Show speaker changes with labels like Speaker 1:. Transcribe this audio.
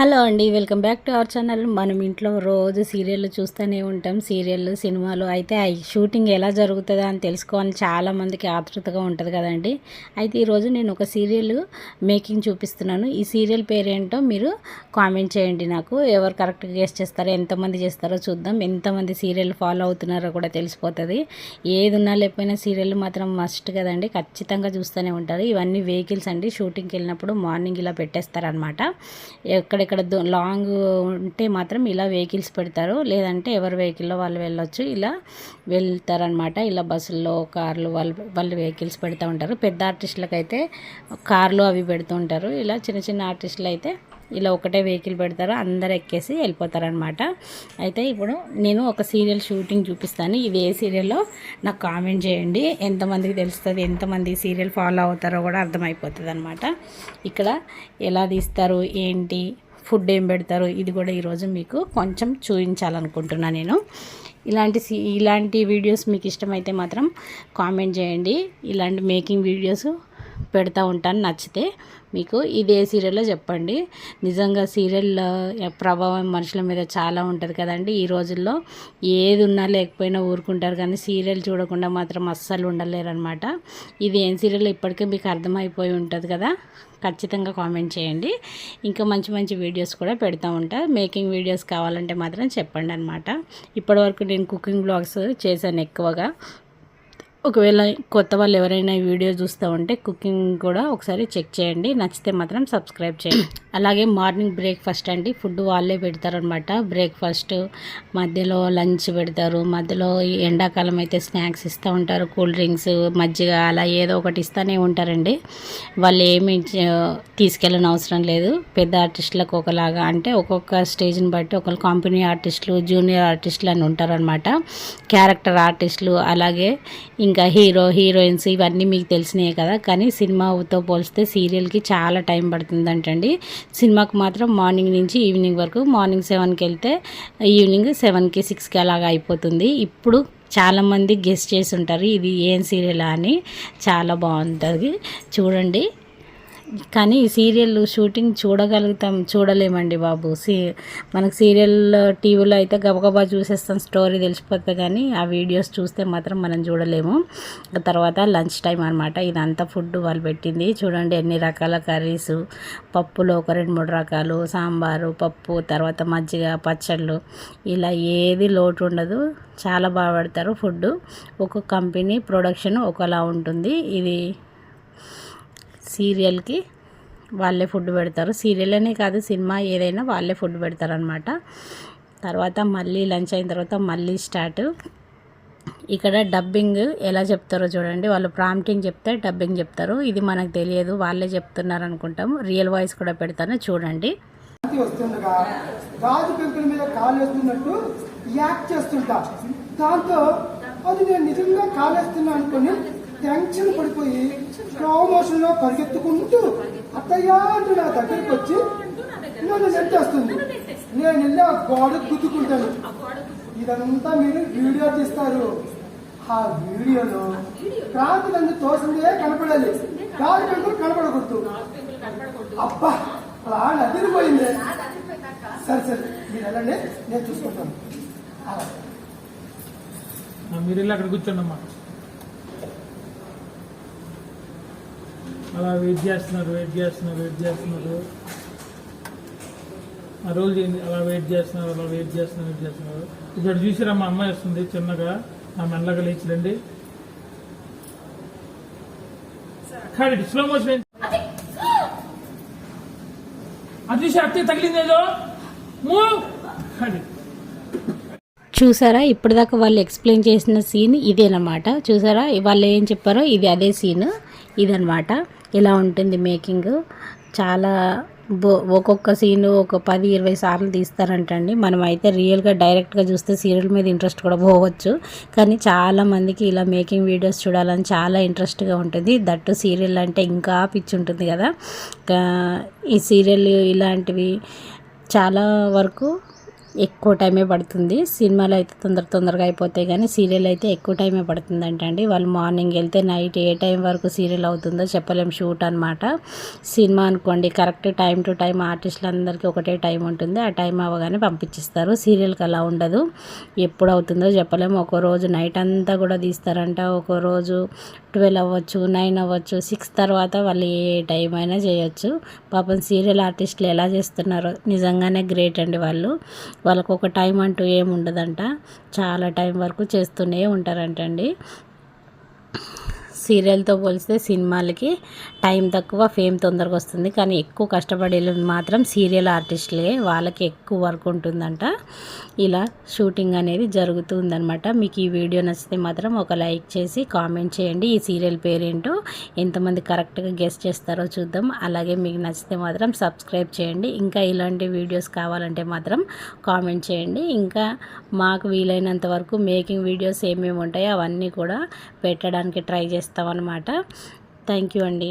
Speaker 1: Hello అండి welcome back to our channel. మనం ఇంట్లో రోజు సీరియల్ చూస్తూనే ఉంటాం. సీరియల్ సినిమాలు అయితే షూటింగ్ ఎలా జరుగుతుందా అని తెలుసుకోవాలని చాలా మందికి ఆతృతగా ఉంటుంది కదండి. అయితే ఈరోజు నేను ఒక సీరియల్ మేకింగ్ చూపిస్తున్నాను. ఈ సీరియల్ పేరేంటో మీరు కామెంట్ చేయండి నాకు. ఎవరు కరెక్ట్గా గెస్ట్ చేస్తారో ఎంతమంది చేస్తారో చూద్దాం. ఎంతమంది సీరియల్ ఫాలో అవుతున్నారో కూడా తెలిసిపోతుంది. ఏది ఉన్నా లేకపోయినా సీరియల్ మాత్రం మస్ట్ కదండి. ఖచ్చితంగా చూస్తూనే ఉంటారు. ఇవన్నీ వెహికల్స్ అండి. షూటింగ్కి వెళ్ళినప్పుడు మార్నింగ్ ఇలా పెట్టేస్తారనమాట ఎక్కడెక్కడ ఇక్కడ లాంగ్ ఉంటే మాత్రం ఇలా వెహికల్స్ పెడతారు. లేదంటే ఎవరి వెహికల్లో వాళ్ళు వెళ్ళొచ్చు. ఇలా వెళ్తారనమాట ఇలా బస్సుల్లో కార్లు వాళ్ళు వాళ్ళు వెహికల్స్ పెడతా ఉంటారు. పెద్ద ఆర్టిస్టులకు అయితే కార్లు అవి పెడుతూ ఉంటారు. ఇలా చిన్న చిన్న ఆర్టిస్టులు అయితే ఇలా ఒకటే వెహికల్ పెడతారు. అందరు ఎక్కేసి వెళ్ళిపోతారనమాట అయితే ఇప్పుడు నేను ఒక సీరియల్ షూటింగ్ చూపిస్తాను. ఇది ఏ సీరియల్లో? నాకు కామెంట్ చేయండి. ఎంతమందికి తెలుస్తుంది? ఎంతమంది సీరియల్ ఫాలో అవుతారో కూడా అర్థమైపోతుంది అనమాట ఇక్కడ ఎలా తీస్తారు? ఏంటి? ఫుడ్ ఏం పెడతారు ఇది కూడా ఈరోజు మీకు కొంచెం చూపించాలనుకుంటున్నాను నేను. ఇలాంటి సి ఇలాంటి వీడియోస్ మీకు ఇష్టమైతే మాత్రం కామెంట్ చేయండి. ఇలాంటి మేకింగ్ వీడియోస్ పెడతా ఉంటాను నచ్చితే. మీకు ఇది ఏ సీరియల్లో చెప్పండి. నిజంగా సీరియల్ ప్రభావం మనుషుల మీద చాలా ఉంటుంది కదండి. ఈ రోజుల్లో ఏది ఉన్నా లేకపోయినా ఊరుకుంటారు కానీ సీరియల్ చూడకుండా మాత్రం అస్సలు ఉండలేరనమాట ఇది ఏం సీరియల్ ఇప్పటికే మీకు అర్థమైపోయి ఉంటుంది కదా? ఖచ్చితంగా కామెంట్ చేయండి. ఇంకా మంచి మంచి వీడియోస్ కూడా పెడతా ఉంటా. మేకింగ్ వీడియోస్ కావాలంటే మాత్రం చెప్పండి అనమాట ఇప్పటివరకు నేను కుకింగ్ బ్లాగ్స్ చేశాను ఎక్కువగా. ఒకవేళ కొత్త వాళ్ళు ఎవరైనా ఈ వీడియో చూస్తూ ఉంటే కుకింగ్ కూడా ఒకసారి చెక్ చేయండి. నచ్చితే మాత్రం సబ్స్క్రైబ్ చేయండి. అలాగే మార్నింగ్ బ్రేక్ఫాస్ట్ అండి. ఫుడ్ వాళ్ళే పెడతారనమాట బ్రేక్ఫాస్ట్ మధ్యలో లంచ్ పెడతారు. మధ్యలో ఎండాకాలం అయితే స్నాక్స్ ఇస్తూ ఉంటారు. కూల్ డ్రింక్స్ మజ్జిగ అలా ఏదో ఒకటి ఇస్తూనే ఉంటారండి. వాళ్ళు ఏమి తీసుకెళ్ళని అవసరం లేదు. పెద్ద ఆర్టిస్టులకు ఒకలాగా అంటే ఒక్కొక్క స్టేజ్ని బట్టి ఒకళ్ళు కంపెనీ ఆర్టిస్టులు జూనియర్ ఆర్టిస్టులు అని ఉంటారనమాట క్యారెక్టర్ ఆర్టిస్టులు అలాగే ఇంకా హీరో హీరోయిన్స్ ఇవన్నీ మీకు తెలిసినాయి కదా. కానీ సినిమాతో పోలిస్తే సీరియల్కి చాలా టైం పడుతుందంటండి. సినిమాకు మాత్రం మార్నింగ్ నుంచి ఈవినింగ్ వరకు మార్నింగ్ సెవెన్కి వెళ్తే ఈవినింగ్ సెవెన్కి సిక్స్కి అలాగా అయిపోతుంది. ఇప్పుడు చాలామంది గెస్ట్ చేసి ఉంటారు. ఇది ఏం సీరియల్ అని? చాలా బాగుంటుంది. చూడండి. కానీ ఈ సీరియల్ షూటింగ్ చూడగలుగుతాం చూడలేమండి బాబు. సీ మనకు సీరియల్ టీవీలో అయితే గబగబా చూసేస్తాం స్టోరీ తెలిసిపోతే కానీ ఆ వీడియోస్ చూస్తే మాత్రం మనం చూడలేము. తర్వాత లంచ్ టైం అనమాట ఇదంతా ఫుడ్ వాళ్ళు పెట్టింది. చూడండి ఎన్ని రకాల కర్రీస్. పప్పులో ఒక రెండు మూడు రకాలు. సాంబారు పప్పు తర్వాత మజ్జిగ పచ్చళ్ళు. ఇలా ఏది లోటు ఉండదు. చాలా బాగా పెడతారు ఫుడ్ ఒక్కొక్క కంపెనీ ప్రొడక్షన్ ఒకలా ఉంటుంది. ఇది సీరియల్కి వాళ్ళే ఫుడ్ పెడతారు. సీరియల్ అనే కాదు సినిమా ఏదైనా వాళ్ళే ఫుడ్ పెడతారనమాట తర్వాత మళ్ళీ లంచ్ అయిన తర్వాత మళ్ళీ స్టార్ట్. ఇక్కడ డబ్బింగ్ ఎలా చెప్తారో చూడండి. వాళ్ళు ప్రాంప్టింగ్ చెప్తే డబ్బింగ్ చెప్తారు. ఇది మనకు తెలియదు వాళ్ళే చెప్తున్నారు అనుకుంటాము రియల్ వాయిస్ కూడా పెడతాను చూడండి.
Speaker 2: వస్తుండగా రాజు పెంకుల మీద యాక్ట్ చేస్తుంటా. దాంతో అది నేను నిజంగా కాలేస్తున్నా అనుకుని టెన్షన్ పడిపోయి స్లో మోషన్లో పరిగెత్తుకుంటూ అత్తయ్య అంటూ నా దగ్గరికి వచ్చి నన్ను నెట్టేస్తుంది. నేను వెళ్ళి ఆ గోడ గుద్దుకుంటాను. ఇదంతా మీరు వీడియో తీస్తారు. ఆ వీడియోలో క్రాంతి నందు తోసిందే కనపడాలి. కాదు పెంకులు కనపడకూడదు. అబ్బా అలా నదిరిపోయింది సరే సరే మీరు వెళ్ళండి నేను చూసుకుంటాను.
Speaker 3: మీరు వెళ్ళి అక్కడ కూర్చోండి అమ్మా అలా వెయిట్ చేస్తున్నారు వెయిట్ చేస్తున్నారు వెయిట్ చేస్తున్నారు. ఆ రోజు అలా వెయిట్ చేస్తున్నారు అలా వెయిట్ చేస్తున్నారు వెయిట్ చేస్తున్నారు. ఇక్కడ మా అమ్మాయి వస్తుంది చిన్నగా. ఆ మెల్లగా లేచిరండి స్లో మోషన్ అది చూసి అత్తే తగిలింది ఏదో
Speaker 1: చూసారా? ఇప్పటిదాకా వాళ్ళు ఎక్స్ప్లెయిన్ చేసిన సీన్ ఇదేనమాట. చూసారా? వాళ్ళు ఏం చెప్పారో? ఇది అదే సీన్. ఇదనమాట ఇలా ఉంటుంది మేకింగ్? చాలా బో ఒక్కొక్క సీన్ ఒక పది ఇరవై సార్లు తీస్తారంటండి. మనం అయితే రియల్గా డైరెక్ట్గా చూస్తే సీరియల్ మీద ఇంట్రెస్ట్ కూడా పోవచ్చు. కానీ చాలామందికి ఇలా మేకింగ్ వీడియోస్ చూడాలని చాలా ఇంట్రెస్ట్గా ఉంటుంది. దట్టు సీరియల్ అంటే ఇంకా పిచ్చి ఉంటుంది కదా. ఈ సీరియల్ ఇలాంటివి చాలా వరకు ఎక్కువ టైమే పడుతుంది. సినిమాలు అయితే తొందర తొందరగా అయిపోతాయి కానీ సీరియల్ అయితే ఎక్కువ టైమే పడుతుందంట అండి. వాళ్ళు మార్నింగ్ వెళ్తే నైట్ ఏ టైం వరకు సీరియల్ అవుతుందో చెప్పలేం. షూట్ అనమాట సినిమా అనుకోండి కరెక్ట్ టైం టు టైం ఆర్టిస్టులందరికీ ఒకటే టైం ఉంటుంది. ఆ టైం అవ్వగానే పంపించిస్తారు. సీరియల్కి అలా ఉండదు. ఎప్పుడు అవుతుందో చెప్పలేము ఒక రోజు నైట్ అంతా కూడా తీస్తారంట. ఒక రోజు ట్వెల్వ్ అవ్వచ్చు నైన్ అవ్వచ్చు సిక్స్ తర్వాత వాళ్ళు ఏ టైం అయినా చేయొచ్చు. పాపం సీరియల్ ఆర్టిస్టులు ఎలా చేస్తున్నారో నిజంగానే గ్రేట్ అండి వాళ్ళు. వాళ్ళకు ఒక టైం అంటూ ఏమి ఉండదంట చాలా టైం వరకు చేస్తూనే ఉంటారంటండి. సీరియల్తో పోలిస్తే సినిమాలకి టైం తక్కువ ఫేమ్ తొందరగా వస్తుంది. కానీ ఎక్కువ కష్టపడేది మాత్రం సీరియల్ ఆర్టిస్టులే. వాళ్ళకి ఎక్కువ వర్క్ ఉంటుందంట. ఇలా షూటింగ్ అనేది జరుగుతుందనమాట మీకు ఈ వీడియో నచ్చితే మాత్రం ఒక లైక్ చేసి కామెంట్ చేయండి. ఈ సీరియల్ పేరేంటో ఎంతమంది కరెక్ట్గా గెస్ట్ చేస్తారో చూద్దాం. అలాగే మీకు నచ్చితే మాత్రం సబ్స్క్రైబ్ చేయండి. ఇంకా ఇలాంటి వీడియోస్ కావాలంటే మాత్రం కామెంట్ చేయండి. ఇంకా మాకు వీలైనంత వరకు మేకింగ్ వీడియోస్ ఏమేమి ఉంటాయో అవన్నీ కూడా పెట్టడానికి ట్రై చేస్తాం. చేస్తామన్నమాట. థ్యాంక్ యూ అండి.